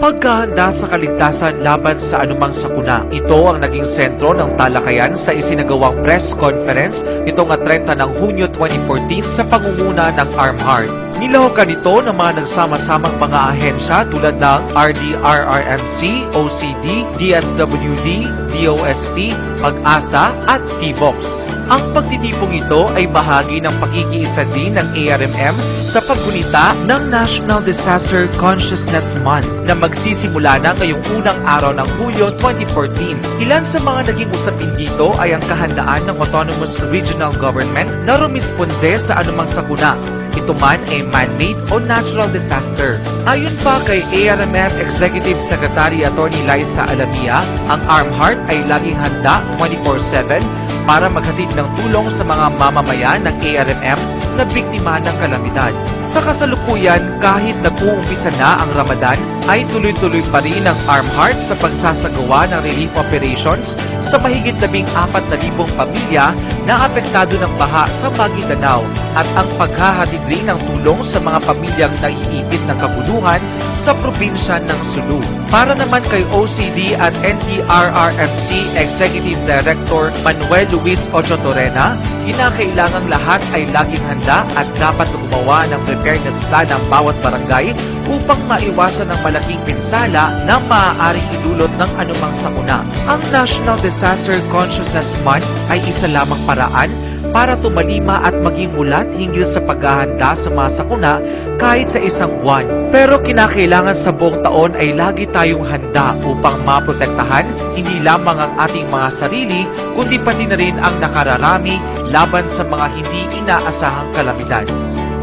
Paghahanda sa kaligtasan laban sa anumang sakuna. Ito ang naging sentro ng talakayan sa isinagawang press conference nitong 30 ng Hunyo 2014 sa pangunguna ng ArmHeart. Nilahukan ito ng mga nagsama-samang mga ahensya tulad ng RDRRMC, OCD, DSWD, DOST, Pag-asa at FIVOX. Ang pagtitipong ito ay bahagi ng pagkikiisa din ng ARMM sa paggunita ng National Disaster Consciousness Month na magsisimula na ngayong unang araw ng Hulyo 2014. Ilan sa mga naging usapin dito ay ang kahandaan ng Autonomous Regional Government na rumisponde sa anumang sakuna ito man ay man-made o natural disaster. Ayon pa kay ARMF Executive Secretary Attorney Liza Alamia, ang ArmHeart ay laging handa 24-7 para maghatid ng tulong sa mga mamamayan ng ARMM na biktima ng kalamidad. Sa kasalukuyan, kahit nag-uumpisa na ang Ramadan, ay tuloy-tuloy pa rin ang ArmHeart sa pagsasagawa ng relief operations sa mahigit labing apat na libong pamilya na apektado ng baha sa Maguindanao at ang paghahatid rin ng tulong sa mga pamilyang naiipit ng kabuluhan sa probinsya ng Sulu. Para naman kay OCD at NTRRMC Executive Director Manuel Luis Ocho Torena, kinakailangang lahat ay laging handa at dapat gumawa ng preparedness plan ng bawat barangay upang maiwasan ang malaking pinsala na maaaring idulot ng anumang sakuna. Ang National Disaster Consciousness Month ay isa lamang paraan para tumalima at maging mulat hinggil sa paghahanda sa mga sakuna kahit sa isang buwan. Pero kinakailangan sa buong taon ay lagi tayong handa upang maprotektahan hindi lamang ang ating mga sarili kundi pati na rin ang nakararami laban sa mga hindi inaasahang kalamidad.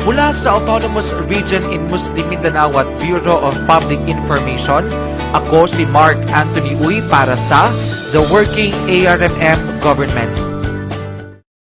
Mula sa Autonomous Region in Muslim Mindanao at Bureau of Public Information, ako si Mark Anthony Uy para sa The Working ARMM Government.